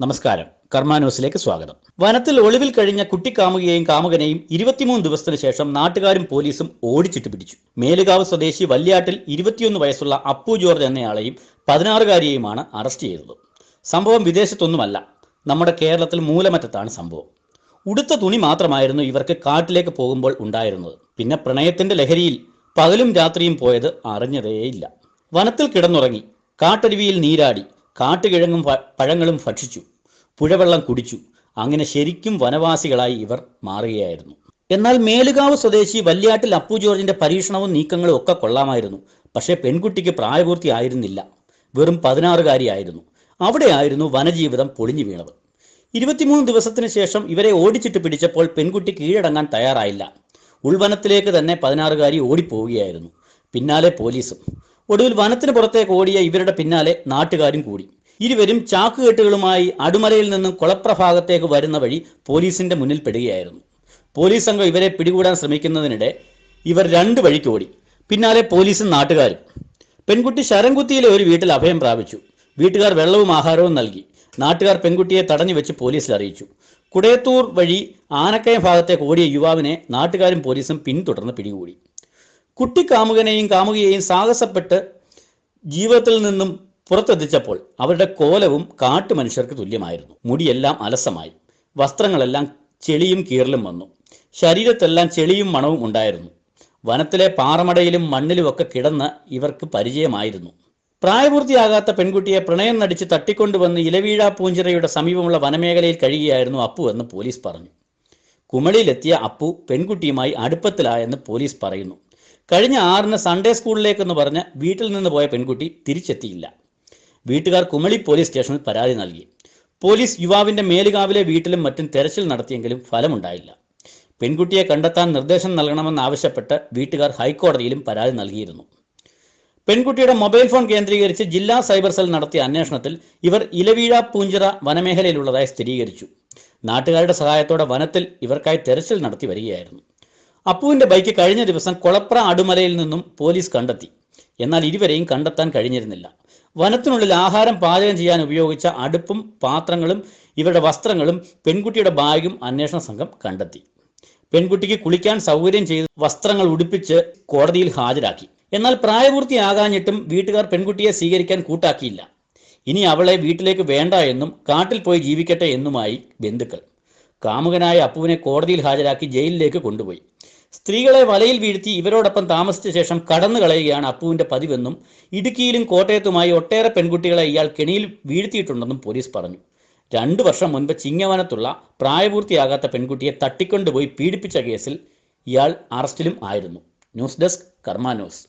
നമസ്കാരം. കർമാന്യൂസിലേക്ക് സ്വാഗതം. വനത്തിൽ ഒളിവിൽ കഴിഞ്ഞ കുട്ടിക്കാമുകയെയും കാമുകനെയും ഇരുപത്തിമൂന്ന് ദിവസത്തിന് ശേഷം നാട്ടുകാരും പോലീസും ഓടിച്ചിട്ട് പിടിച്ചു. മേലുകാവ് സ്വദേശി വല്യാട്ടിൽ ഇരുപത്തിയൊന്ന് വയസ്സുള്ള അപ്പു ജോർജ് എന്നയാളെയും പതിനാറുകാരിയെയുമാണ് അറസ്റ്റ് ചെയ്തത്. സംഭവം വിദേശത്തൊന്നുമല്ല. നമ്മുടെ കേരളത്തിൽ മൂലമറ്റത്താണ് സംഭവം. ഉടുത്ത തുണി മാത്രമായിരുന്നു ഇവർക്ക് കാട്ടിലേക്ക് പോകുമ്പോൾ ഉണ്ടായിരുന്നത്. പിന്നെ പ്രണയത്തിന്റെ ലഹരിയിൽ പകലും രാത്രിയും പോയത് അറിഞ്ഞതേയില്ല. വനത്തിൽ കിടന്നുറങ്ങി. കാട്ടരുവിയിൽ നീരാടി. കാട്ടുകിഴങ്ങും പഴങ്ങളും ഭക്ഷിച്ചു. പുഴവെള്ളം കുടിച്ചു. അങ്ങനെ ശരിക്കും വനവാസികളായി ഇവർ മാറുകയായിരുന്നു. എന്നാൽ മേലുകാവ് സ്വദേശി വല്യാട്ടിൽ അപ്പു ജോർജിന്റെ പരീക്ഷണവും നീക്കങ്ങളും ഒക്കെ കൊള്ളാമായിരുന്നു. പക്ഷേ പെൺകുട്ടിക്ക് പ്രായപൂർത്തി ആയിരുന്നില്ല. വെറും പതിനാറുകാരിയായിരുന്നു. അവിടെയായിരുന്നു വനജീവിതം പൊളിഞ്ഞു വീണത്. ഇരുപത്തിമൂന്ന് ദിവസത്തിന് ശേഷം ഇവരെ ഓടിച്ചിട്ട് പിടിച്ചപ്പോൾ പെൺകുട്ടി കീഴടങ്ങാൻ തയ്യാറായില്ല. ഉൾവനത്തിലേക്ക് തന്നെ പതിനാറുകാരി ഓടിപ്പോവുകയായിരുന്നു. പിന്നാലെ പോലീസും. ഒടുവിൽ വനത്തിന് പുറത്തേക്ക് ഓടിയ ഇവരുടെ പിന്നാലെ നാട്ടുകാരും കൂടി. ഇരുവരും ചാക്കുകെട്ടുകളുമായി അടുമലയിൽ നിന്നും കുളപ്രഭാഗത്തേക്ക് വരുന്ന വഴി പോലീസിന്റെ മുന്നിൽ പെടുകയായിരുന്നു. പോലീസ് സംഘം ഇവരെ പിടികൂടാൻ ശ്രമിക്കുന്നതിനിടെ ഇവർ രണ്ട് വഴിക്ക് ഓടി. പിന്നാലെ പോലീസും നാട്ടുകാരും. പെൺകുട്ടി ശരംകുത്തിയിലെ ഒരു വീട്ടിൽ അഭയം പ്രാപിച്ചു. വീട്ടുകാർ വെള്ളവും ആഹാരവും നൽകി. നാട്ടുകാർ പെൺകുട്ടിയെ തടഞ്ഞു വെച്ച് പോലീസിൽ അറിയിച്ചു. കുടയത്തൂർ വഴി ആനക്കയം ഭാഗത്തേക്ക് ഓടിയ യുവാവിനെ നാട്ടുകാരും പോലീസും പിന്തുടർന്ന് പിടികൂടി. കുട്ടി കാമുകനെയും കാമുകയെയും സാഹസപ്പെട്ട് ജീവിതത്തിൽ നിന്നും പുറത്തെത്തിച്ചപ്പോൾ അവരുടെ കോലവും കാട്ടു മനുഷ്യർക്ക് തുല്യമായിരുന്നു. മുടിയെല്ലാം അലസമായി. വസ്ത്രങ്ങളെല്ലാം ചെളിയും കീറലും വന്നു. ശരീരത്തെല്ലാം ചെളിയും മണവും ഉണ്ടായിരുന്നു. വനത്തിലെ പാറമടയിലും മണ്ണിലുമൊക്കെ കിടന്ന് ഇവർക്ക് പരിചയമായിരുന്നു. പ്രായപൂർത്തിയാകാത്ത പെൺകുട്ടിയെ പ്രണയം നടിച്ച് തട്ടിക്കൊണ്ടുവന്ന് ഇലവീഴ പൂഞ്ചിറയുടെ സമീപമുള്ള വനമേഖലയിൽ കഴിയുകയായിരുന്നു അപ്പു എന്ന് പോലീസ് പറഞ്ഞു. കുമളിയിലെത്തിയ അപ്പു പെൺകുട്ടിയുമായി അടുപ്പത്തിലായെന്ന് പോലീസ് പറയുന്നു. കഴിഞ്ഞ ആറിന് സൺഡേ സ്കൂളിലേക്കെന്ന് പറഞ്ഞ് വീട്ടിൽ നിന്ന് പോയ പെൺകുട്ടി തിരിച്ചെത്തിയില്ല. വീട്ടുകാർ കുമളി പോലീസ് സ്റ്റേഷനിൽ പരാതി നൽകി. പോലീസ് യുവാവിന്റെ മേലുകാവിലെ വീട്ടിലും മറ്റും തെരച്ചിൽ നടത്തിയെങ്കിലും ഫലമുണ്ടായില്ല. പെൺകുട്ടിയെ കണ്ടെത്താൻ നിർദ്ദേശം നൽകണമെന്നാവശ്യപ്പെട്ട് വീട്ടുകാർ ഹൈക്കോടതിയിലും പരാതി നൽകിയിരുന്നു. പെൺകുട്ടിയുടെ മൊബൈൽ ഫോൺ കേന്ദ്രീകരിച്ച് ജില്ലാ സൈബർ സെൽ നടത്തിയ അന്വേഷണത്തിൽ ഇവർ ഇലവീഴ പൂഞ്ചിറ വനമേഖലയിലുള്ളതായി സ്ഥിരീകരിച്ചു. നാട്ടുകാരുടെ സഹായത്തോടെ വനത്തിൽ ഇവർക്കായി തെരച്ചിൽ നടത്തി വരികയായിരുന്നു. അപ്പുവിന്റെ ബൈക്ക് കഴിഞ്ഞ ദിവസം കൊളപ്ര അടുമലയിൽ നിന്നും പോലീസ് കണ്ടെത്തി. എന്നാൽ ഇരുവരെയും കണ്ടെത്താൻ കഴിഞ്ഞിരുന്നില്ല. വനത്തിനുള്ളിൽ ആഹാരം പാചകം ചെയ്യാൻ ഉപയോഗിച്ച അടുപ്പും പാത്രങ്ങളും ഇവരുടെ വസ്ത്രങ്ങളും പെൺകുട്ടിയുടെ ബാഗും അന്വേഷണ സംഘം കണ്ടെത്തി. പെൺകുട്ടിക്ക് കുളിക്കാൻ സൗകര്യം ചെയ്ത് വസ്ത്രങ്ങൾ ഉടുപ്പിച്ച് കോടതിയിൽ ഹാജരാക്കി. എന്നാൽ പ്രായപൂർത്തിയാകാഞ്ഞിട്ടും വീട്ടുകാർ പെൺകുട്ടിയെ സ്വീകരിക്കാൻ കൂട്ടാക്കിയില്ല. ഇനി അവളെ വീട്ടിലേക്ക് വേണ്ട എന്നും കാട്ടിൽ പോയി ജീവിക്കട്ടെ എന്നുമായി ബന്ധുക്കൾ. കാമുകനായ അപ്പുവിനെ കോടതിയിൽ ഹാജരാക്കി ജയിലിലേക്ക് കൊണ്ടുപോയി. സ്ത്രീകളെ വലയിൽ വീഴ്ത്തി ഇവരോടൊപ്പം താമസിച്ച ശേഷം കടന്നു കളയുകയാണ് അപ്പുവിന്റെ പതിവെന്നും ഇടുക്കിയിലും കോട്ടയത്തുമായി ഒട്ടേറെ പെൺകുട്ടികളെ ഇയാൾ കെണിയിൽ വീഴ്ത്തിയിട്ടുണ്ടെന്നും പോലീസ് പറഞ്ഞു. രണ്ടു വർഷം മുൻപ് ചിങ്ങവനത്തുള്ള പ്രായപൂർത്തിയാകാത്ത പെൺകുട്ടിയെ തട്ടിക്കൊണ്ടുപോയി പീഡിപ്പിച്ച കേസിൽ ഇയാൾ അറസ്റ്റിലും ആയിരുന്നു. News desk Karma News.